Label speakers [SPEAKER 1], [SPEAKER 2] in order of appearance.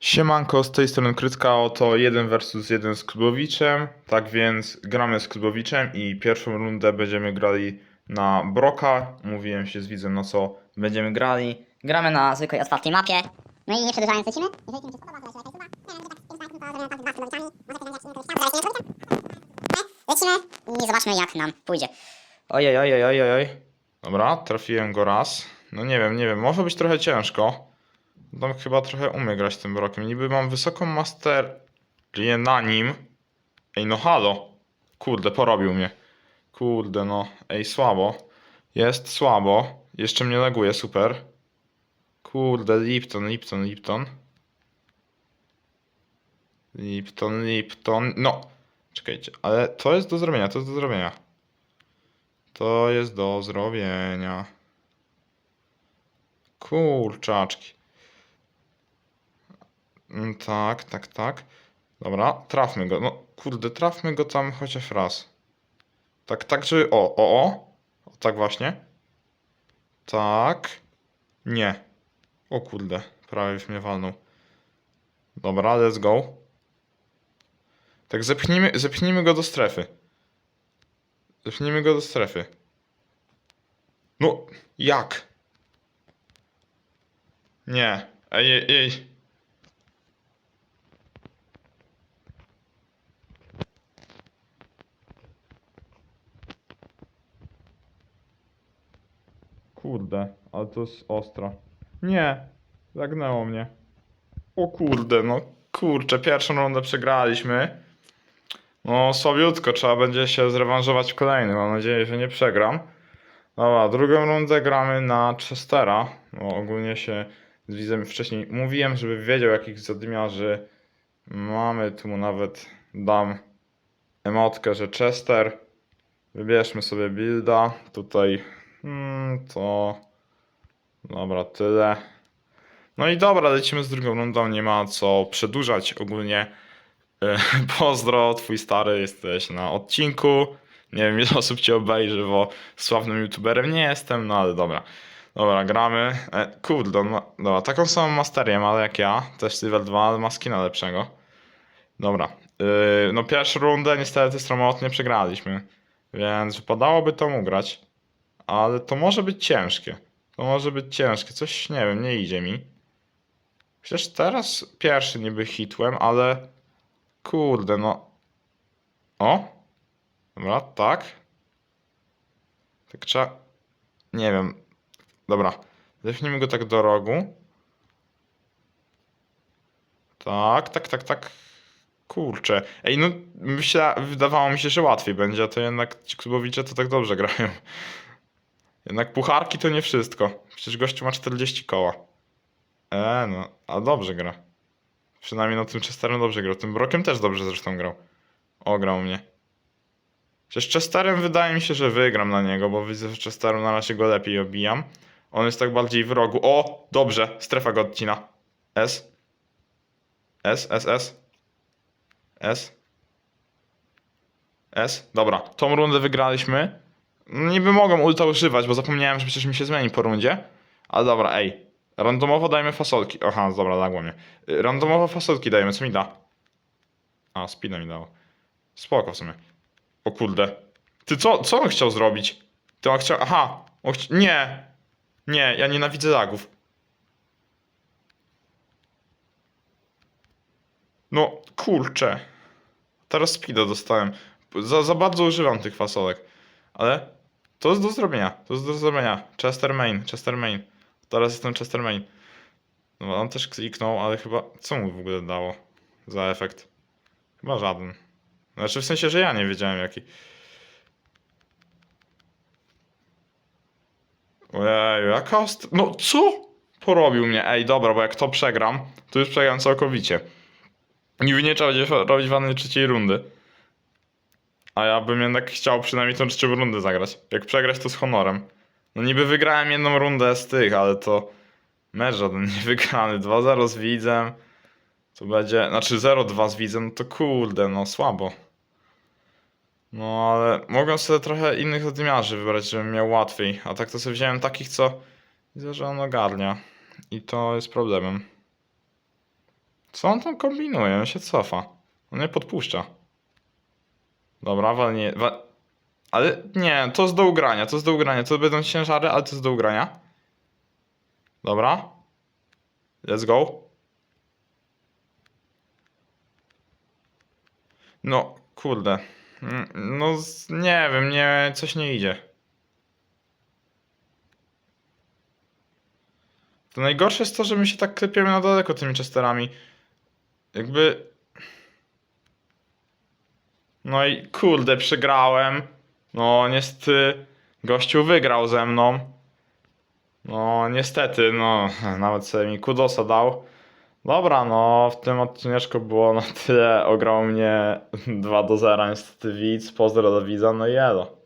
[SPEAKER 1] Siemanko, z tej strony Krytka, oto 1 versus 1 z Klubowiczem. Tak więc gramy z Klubowiczem i pierwszą rundę będziemy grali na Broka. Mówiłem się z widzem na co będziemy grali.
[SPEAKER 2] Gramy na zwykłej otwartej mapie.
[SPEAKER 3] No i nie przedłużając lecimy? Jeżeli film się spodoba, to lajcie suba. Nie wiem, że 5 lat, to zrobimy z Lecimy i zobaczmy jak nam pójdzie.
[SPEAKER 2] Ojej, ojej, ojej, ojej.
[SPEAKER 1] Dobra, trafiłem go raz. No nie wiem, nie wiem, może być trochę ciężko. Tam chyba trochę umie grać tym Brokiem. Niby mam wysoką masterię na nim. Ej, no halo. Kurde, porobił mnie. Kurde, no. Ej, słabo. Jest słabo. Jeszcze mnie leguje, super. Kurde, Lipton, Lipton, Lipton. Lipton, Lipton. No. Czekajcie, ale to jest do zrobienia, to jest do zrobienia. To jest do zrobienia. Kurczaczki. Mm, Tak, tak, tak. Dobra, trafmy go. No, kurde, trafmy go tam chociaż raz. Tak, tak, żeby... O, o, o. Tak właśnie. Tak. Nie. O kurde, prawie już mnie walnął. Dobra, let's go. Tak, zepchnijmy, zepchnijmy go do strefy. Zepchnijmy go do strefy. No, jak? Nie. Ej, ej, ej. Kurde, ale to jest ostra. Nie, zagnęło mnie. O kurde, no kurczę, pierwszą rundę przegraliśmy. No słabiutko, trzeba będzie się zrewanżować w kolejnym. Mam nadzieję, że nie przegram. Dobra, drugą rundę gramy na Chestera. No, ogólnie się z widzem wcześniej mówiłem, żeby wiedział jakich zadymiarzy mamy. Tu mu nawet dam emotkę, że Chester. Wybierzmy sobie builda. Tutaj hmm, to... Dobra, tyle. No i dobra, lecimy z drugą rundą. Nie ma co przedłużać ogólnie. E, Pozdro, twój stary, jesteś na odcinku. Nie wiem, ile osób cię obejrzy, bo sławnym youtuberem nie jestem, no ale dobra. Dobra, gramy. E, kurde, no, dobra, taką samą masterię ma jak ja, też level 2, ale ma skina lepszego. Dobra, yy, no pierwszą rundę niestety sromotnie przegraliśmy, więc wypadałoby to ugrać, ale to może być ciężkie. To może być ciężkie, coś nie wiem, nie idzie mi. Przecież teraz pierwszy niby hitłem, ale kurde, no. O, Dobra, tak. Tak trzeba. Nie wiem. Dobra. Zepnijmy go tak do rogu. Tak, tak, tak, tak. Kurczę. Ej, no myśla, wydawało mi się, że łatwiej będzie, a to jednak ci klubowicze to tak dobrze grają. Jednak pucharki to nie wszystko. Przecież gościu ma 40 koła. E, no, a dobrze gra. Przynajmniej na tym Chesterem dobrze grał. Tym Brokiem też dobrze zresztą grał. Ograł mnie. Przecież Chesterem wydaje mi się, że wygram na niego, bo widzę, że Chesterem na razie go lepiej obijam. On jest tak bardziej w rogu. O! Dobrze, strefa go odcina. S. S, S, S. S. S. Dobra, tą rundę wygraliśmy. Niby mogłem ulta używać, bo zapomniałem, że przecież mi się zmieni po rundzie. Ale dobra, ej. Randomowo dajmy fasolki. Aha, dobra, lagło mnie. Y, Randomowo fasolki dajemy, co mi da? A, speeda mi dało. Spoko w sumie. O kurde. Ty co, co on chciał zrobić? Ty on chciał. Aha! On chci... Nie! Nie, ja nienawidzę lagów. No, kurczę. Teraz speeda dostałem. Za, za bardzo używam tych fasolek. Ale to jest do zrobienia. To jest do zrobienia. Chester main, Chester main. Teraz jestem Chester main. No, on też kliknął, ale chyba. Co mu w ogóle dało za efekt? Chyba żaden. Znaczy w sensie, że ja nie wiedziałem jaki. Ojej, jaka ost... No co? Porobił mnie. Ej, dobra, bo jak to przegram, to już przegram całkowicie. Niby nie trzeba będzie robić wanny trzeciej rundy. A ja bym jednak chciał przynajmniej tą trzecią rundę zagrać. Jak przegrać to z honorem. No niby wygrałem jedną rundę z tych, ale to... Mecz żaden nie wygrany. 2-0 z widzem. To będzie... Znaczy 0-2 z widzem, to kurde, no słabo. No ale mogłem sobie trochę innych odmiarzy wybrać, żebym miał łatwiej. A tak to sobie wziąłem takich, co widzę, że on ogarnia. I to jest problemem. Co on tam kombinuje? On się cofa. On nie podpuszcza. Dobra, walnie... Wa... Ale nie, to jest do ugrania, to jest do ugrania. To będą ciężary, ale to jest do ugrania. Dobra. Let's go. No, kurde. Mm, No, nie wiem, nie, coś nie idzie. To najgorsze jest to, że my się tak klepiemy na daleko tymi chesterami. Jakby... No i kurde, przegrałem. No, niestety gościu wygrał ze mną. No, niestety, no, nawet sobie mi kudosa dał. Dobra, no, w tym odcineczku było na tyle. Ograł mnie 2 do 0, niestety widz. Pozdro do widza, no i elo.